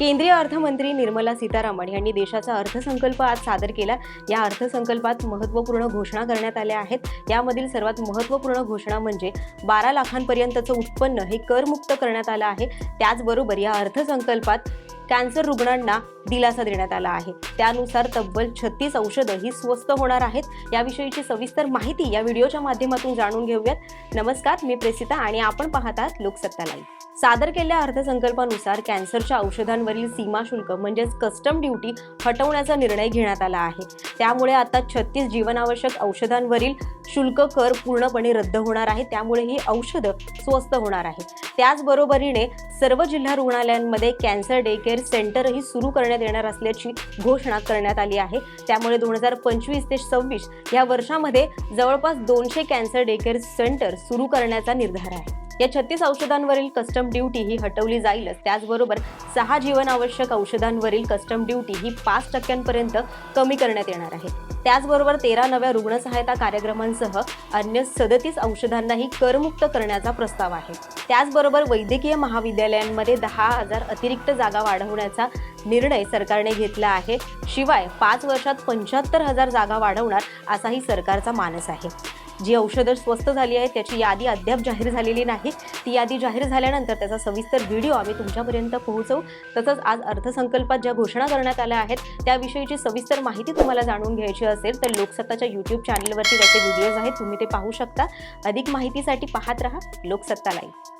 केंद्रीय अर्थमंत्री निर्मला सीतारामन यांनी देशाचा अर्थसंकल्प आज सादर केला. या अर्थसंकल्पात महत्त्वपूर्ण घोषणा करण्यात आल्या आहेत. यामधील सर्वात महत्त्वपूर्ण घोषणा म्हणजे बारा लाखांपर्यंतचं उत्पन्न हे करमुक्त करण्यात आलं आहे. त्याचबरोबर या अर्थसंकल्पात कॅन्सर रुग्णांना दिलासा देण्यात आला आहे. त्यानुसार तब्बल छत्तीस औषधं ही स्वस्त होणार आहेत. याविषयीची सविस्तर माहिती या व्हिडिओच्या माध्यमातून जाणून घेऊयात. नमस्कार मी प्रेसिता आणि आपण पाहत आहात लोकसत्ता लाईव्ह. सादर केलेल्या अर्थसंकल्पानुसार कॅन्सरच्या औषधांवरील सीमाशुल्क म्हणजेच कस्टम ड्युटी हटवण्याचा निर्णय घेण्यात आला आहे. त्यामुळे आता छत्तीस जीवनावश्यक औषधांवरील शुल्क कर पूर्णपणे रद्द होणार आहे. त्यामुळे ही औषधं स्वस्त होणार आहे त्याचबरोबरीने सर्व जिल्हा रुग्णालयांमध्ये कॅन्सर डे केअर सेंटरही सुरू करण्यात येणार असल्याची घोषणा करण्यात आली आहे. त्यामुळे दोन हजार पंचवीस ते सव्वीस या वर्षामध्ये जवळपास दोनशे कॅन्सर डे केअर सेंटर सुरू करण्याचा निर्धार आहे. या छत्तीस औषधांवरील कस्टम ड्युटी ही हटवली जाईलच. त्याचबरोबर सहा जीवनावश्यक औषधांवरील कस्टम ड्युटी ही पाच टक्क्यांपर्यंत कमी करण्यात येणार आहे. त्याचबरोबर तेरा नव्या रुग्णसहायता कार्यक्रमांसह अन्य सदतीस औषधांनाही करमुक्त करण्याचा प्रस्ताव आहे. त्याचबरोबर वैद्यकीय महाविद्यालयांमध्ये दहा हजार अतिरिक्त जागा वाढवण्याचा निर्णय सरकारने घेतला आहे. शिवाय पाच वर्षात पंच्याहत्तर हजार जागा वाढवणार असाही सरकारचा मानस आहे. जी औषधं स्वस्त झाली आहेत त्याची यादी अद्याप जाहीर झालेली नाही. ती यादी जाहीर झाल्यानंतर त्याचा सविस्तर व्हिडिओ आम्ही तुमच्यापर्यंत पोहोचवू. तसंच आज अर्थसंकल्पात ज्या घोषणा करण्यात आल्या आहेत त्याविषयीची सविस्तर माहिती तुम्हाला जाणून घ्यायची असेल तर लोकसत्ताच्या यूट्यूब चॅनलवरती त्याचे व्हिडिओज आहेत तुम्ही ते पाहू शकता. अधिक माहितीसाठी पाहत रहा लोकसत्ता लाईव्ह